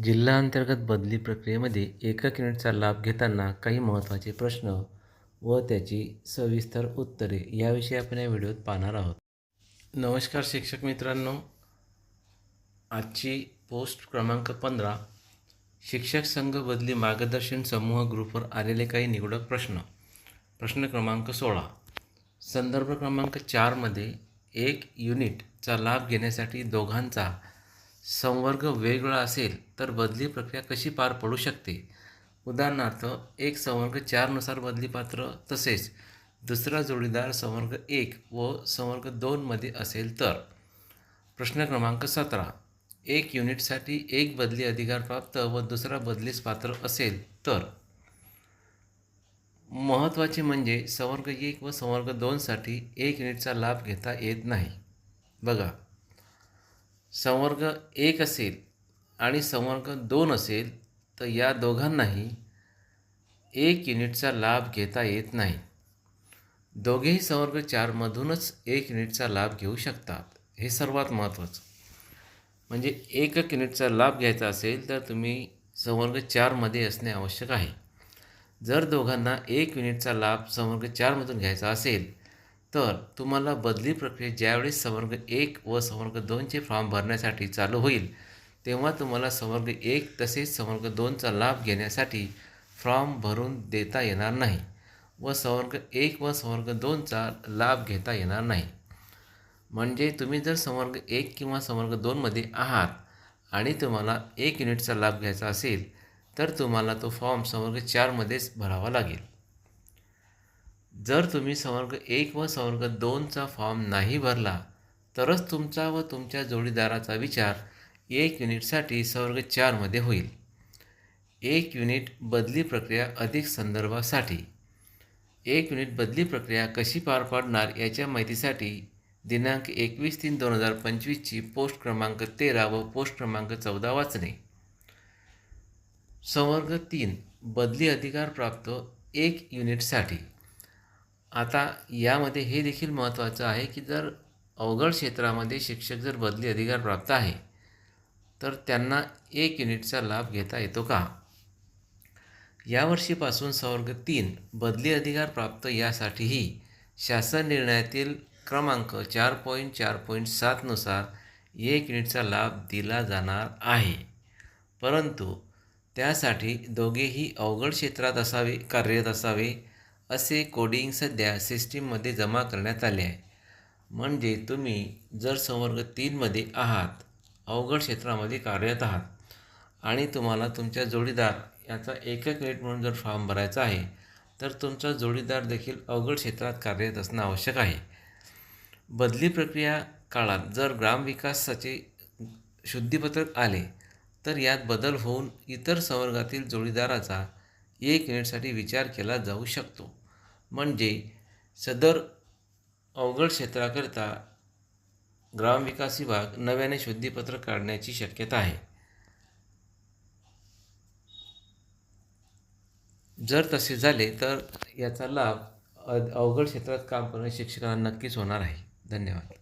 जिल्हा अंतर्गत बदली प्रक्रियेमध्ये एका युनिटचा लाभ घेताना काही महत्त्वाचे प्रश्न व त्याची सविस्तर उत्तरे याविषयी आपण या व्हिडिओत पाहणार आहोत. नमस्कार शिक्षक मित्रांनो. आजची पोस्ट क्रमांक पंधरा शिक्षक संघ बदली मार्गदर्शन समूह ग्रुपवर आलेले काही निवडक प्रश्न. प्रश्न क्रमांक सोळा. संदर्भ क्रमांक चारमध्ये एक युनिटचा लाभ घेण्यासाठी दोघांचा संवर्ग वेगळा असेल तर बदली प्रक्रिया कशी पार पडू शकते? उदाहरणार्थ एक संवर्ग चारनुसार बदली पात्र तसेच दुसरा जोडीदार संवर्ग एक व संवर्ग दोनमध्ये असेल तर. प्रश्न क्रमांक सतरा. एक युनिटसाठी एक बदली अधिकार प्राप्त व दुसरा बदलीस पात्र असेल तर. महत्त्वाचे म्हणजे संवर्ग एक व संवर्ग दोनसाठी एक युनिटचा लाभ घेता येत नाही. बघा. संवर्ग एक असेल आणि संवर्ग दोन असेल तर या दोघांनाही एक युनिटचा लाभ घेता येत नाही. दोघेही संवर्ग चारमधूनच एक युनिटचा लाभ घेऊ शकतात. हे सर्वात महत्त्वाचं. म्हणजे एकक युनिटचा लाभ घ्यायचा असेल तर तुम्ही संवर्ग चारमध्ये असणे आवश्यक आहे. जर दोघांना एक युनिटचा लाभ संवर्ग चारमधून घ्यायचा असेल तर तुम्हाला बदली प्रक्रियेत ज्यावेळेस संवर्ग एक व संवर्ग दोनचे फॉर्म भरण्यासाठी चालू होईल तेव्हा तुम्हाला संवर्ग एक तसेच संवर्ग दोनचा लाभ घेण्यासाठी फॉर्म भरून देता येणार नाही व संवर्ग एक व संवर्ग दोनचा लाभ घेता येणार नाही. म्हणजे तुम्ही जर संवर्ग एक किंवा संवर्ग दोनमध्ये आहात आणि तुम्हाला एक युनिटचा लाभ घ्यायचा असेल तर तुम्हाला तो फॉर्म संवर्ग चारमध्येच भरावा लागेल. जर तुम्ही संवर्ग एक व संवर्ग दोनचा फॉर्म नाही भरला तरच तुमचा व तुमच्या जोडीदाराचा विचार एक युनिटसाठी संवर्ग चारमध्ये होईल. एक युनिट बदली प्रक्रिया अधिक संदर्भासाठी. एक युनिट बदली प्रक्रिया कशी पार पाडणार याच्या माहितीसाठी दिनांक एकवीस तीन दोन हजार पंचवीसची पोस्ट क्रमांक तेरा व पोस्ट क्रमांक चौदा वाचणे. संवर्ग तीन बदली अधिकार प्राप्त एक युनिटसाठी आता यामध्ये हे देखील महत्त्वाचं आहे की जर अवघड क्षेत्रामध्ये शिक्षक जर बदली अधिकार प्राप्त आहे तर त्यांना एक युनिटचा लाभ घेता येतो का? यावर्षीपासून संवर्ग तीन बदली अधिकार प्राप्त यासाठीही शासन निर्णयातील क्रमांक चार पॉईंट चार पॉईंट सातनुसार एक युनिटचा लाभ दिला जाणार आहे. परंतु त्यासाठी दोघेही अवघड क्षेत्रात असावे कार्यरत असावे असे कोडिंग सध्या सिस्टीममध्ये जमा करण्यात आले आहे. म्हणजे तुम्ही जर संवर्ग तीनमध्ये आहात अवघड क्षेत्रामध्ये कार्यरत आहात आणि तुम्हाला तुमच्या जोडीदार याचा एकक रेट म्हणून जर फॉर्म भरायचा आहे तर तुमचा जोडीदार देखील अवघड क्षेत्रात कार्यरत असणं आवश्यक आहे. बदली प्रक्रिया काळात जर ग्रामविकासाचे शुद्धीपत्रक आले तर यात बदल होऊन इतर संवर्गातील जोडीदाराचा एक मिनिटसाठी विचार केला जाऊ शकतो. म्हणजे सदर अवघड क्षेत्राकरिता ग्रामविकास विभाग नव्याने शुद्धीपत्र काढण्याची शक्यता आहे. जर तसे झाले तर याचा लाभ अवघड क्षेत्रात काम करणाऱ्या शिक्षकांना नक्कीच होणार आहे. धन्यवाद.